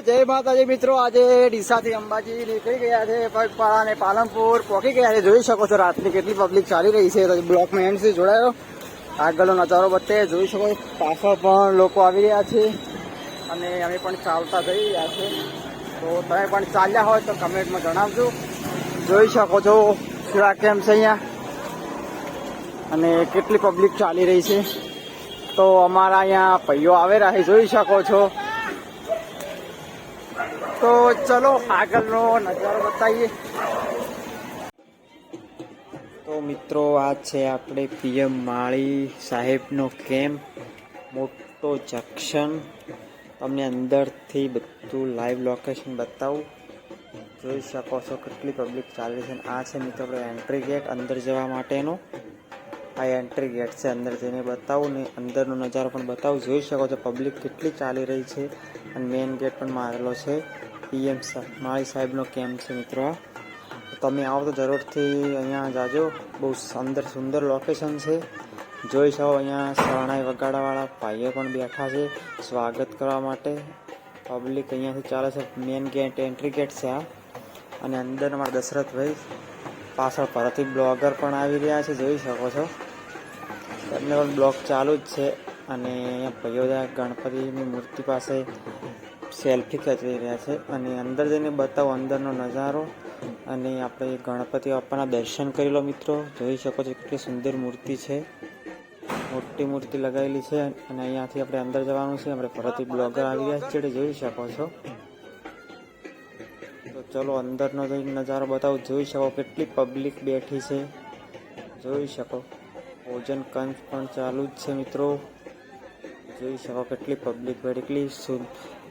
જય માતાજી મિત્રો. આજે ડીસાથી અંબાજી નીકળી ગયા છે, પગપાળા અને પાલનપુર પહોંચી ગયા છે. જોઈ શકો છો, રાતની કેટલી પબ્લિક ચાલી રહી છે. બ્લોકમાં એન્ડથી જોડાયો. આગળનો નજારો બધે જોઈ શકો. પાછળ પણ લોકો આવી રહ્યા છે અને અમે પણ ચાલતા જઈ રહ્યા છે. તો તમે પણ ચાલ્યા હોય તો કમેન્ટમાં જણાવજો. જોઈ શકો છો, કેવા કેમ છે અહીંયા. અને કેટલી પબ્લિક ચાલી રહી છે. તો અમારા અહીંયા ભાઈઓ આવેલા છે. જોઈ શકો છો. તો ચલો આગળનો નજારો બતાવીએ. તો મિત્રો, આ છે આપણે પીએમ માળી સાહેબનો કેમ્પ. મોટો જંક્શન. તમને અંદરથી બધું લાઈવ લોકેશન બતાવું. જોઈ શકો છો કેટલી પબ્લિક ચાલી છે. આ છે મિત્રો આપણે એન્ટ્રી ગેટ અંદર જવા માટેનો. આ એન્ટ્રી ગેટ છે અંદર જઈને બતાવું ને અંદરનો નજારો પણ બતાવું. જોઈ શકો છો પબ્લિક કેટલી ચાલી રહી છે. અને મેઇન ગેટ પણ મારેલો છે. પીએમ માળી સાહેબનો કેમ્પ છે મિત્રો? તમે આવો તો જરૂરથી અહીંયા જાજો. બહુ સુંદર સુંદર લોકેશન છે. જોઈ શકો અહીંયા શરણાઈ વગાડાવાળા ભાઈઓ પણ બેઠા છે. સ્વાગત કરવા માટે. પબ્લિક અહીંયાથી ચાલે છે. મેઇન ગેટ એન્ટ્રી ગેટ છે આ. અને અંદર અમારા દશરથભાઈ પાછળ પરથી બ્લોગર પણ આવી રહ્યા છે. જોઈ શકો છો. એમને પણ બ્લોગ ચાલુ જ છે. અને અહીંયા ભાઈઓ ગણપતિની મૂર્તિ પાસે સેલ્ફી ખેંચી રહ્યા છે અને અંદર જઈને બતાવો અંદરનો નજારો અને આપણે ગણપતિ બાપાના દર્શન કરી લો મિત્રો. જોઈ શકો છો કેટલી સુંદર મૂર્તિ છે. મોટી મૂર્તિ લગાવેલી છે અને અહીંયાથી આપણે અંદર જવાનું છે. આપણે ફરતી બ્લોગર આવી રહ્યા છે. જોઈ શકો છો. તો ચલો અંદરનો નજારો બતાવો. જોઈ શકો કેટલી પબ્લિક બેઠી છે. જોઈ શકો. ભોજન કંચ પણ ચાલુ જ છે મિત્રો. જોઈ શકો કેટલી પબ્લિક બેઠી એટલી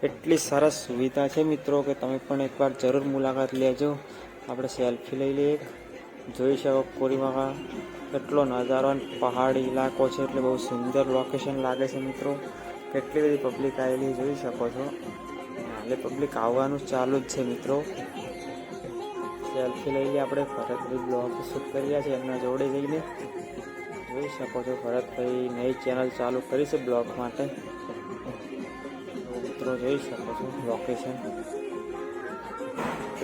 એટલી સરસ સુવિધા છે મિત્રો કે તમે પણ એકવાર જરૂર મુલાકાત લેજો. આપણે સેલ્ફી લઈ લઈએ જોઈ શકો કોરીમાં કેટલો નજારો અને પહાડી ઇલાકો છે, એટલે બહુ સુંદર લોકેશન લાગે છે મિત્રો. કેટલી બધી પબ્લિક આવેલી જોઈ શકો છો. હાલે પબ્લિક આવવાનું ચાલુ જ છે મિત્રો. સેલ્ફી લઈ લઈએ આપણે. ફરજ બ્લોગ શૂટ કરી રહ્યા છે, એમના જોડે જઈને. જોઈ શકો છો ભરતભાઈ નવી ચેનલ ચાલુ કરી છે બ્લોગ માટે. મિત્રો જોઈ શકો છો લોકેશન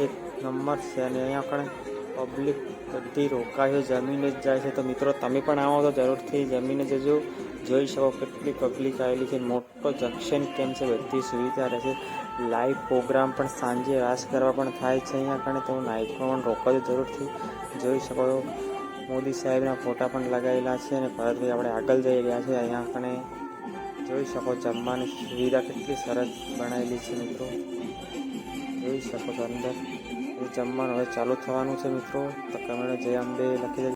એક નંબર છે અને અહીંયા આપણે પબ્લિક બધી રોકાય જમીને જ જાય છે. તો મિત્રો, તમે પણ આવો તો જરૂરથી જમીને જજો જોઈ શકો કેટલી પબ્લિક આવેલી છે. મોટો જંક્શન કેમ છે? બધી સુવિધા રહેશે લાઈવ પ્રોગ્રામ પણ સાંજે રાસ કરવા પણ થાય છે અહીંયા કણે તો નાઇટમાં પણ રોકાજો જરૂરથી. જોઈ શકો છો. મોદી સાહેબના ફોટા પણ લગાવેલા છે અને ભરતભાઈ આપણે આગળ જઈ રહ્યા છે અહીંયા આપણે જોઈ શકો જમવાની સુવિધા કેટલી સરસ બનાવેલી છે મિત્રો. જોઈ શકો છો અંદર. જમવાનું હવે ચાલુ થવાનું છે મિત્રો. તો કમેન્ટ જય અંબે લખી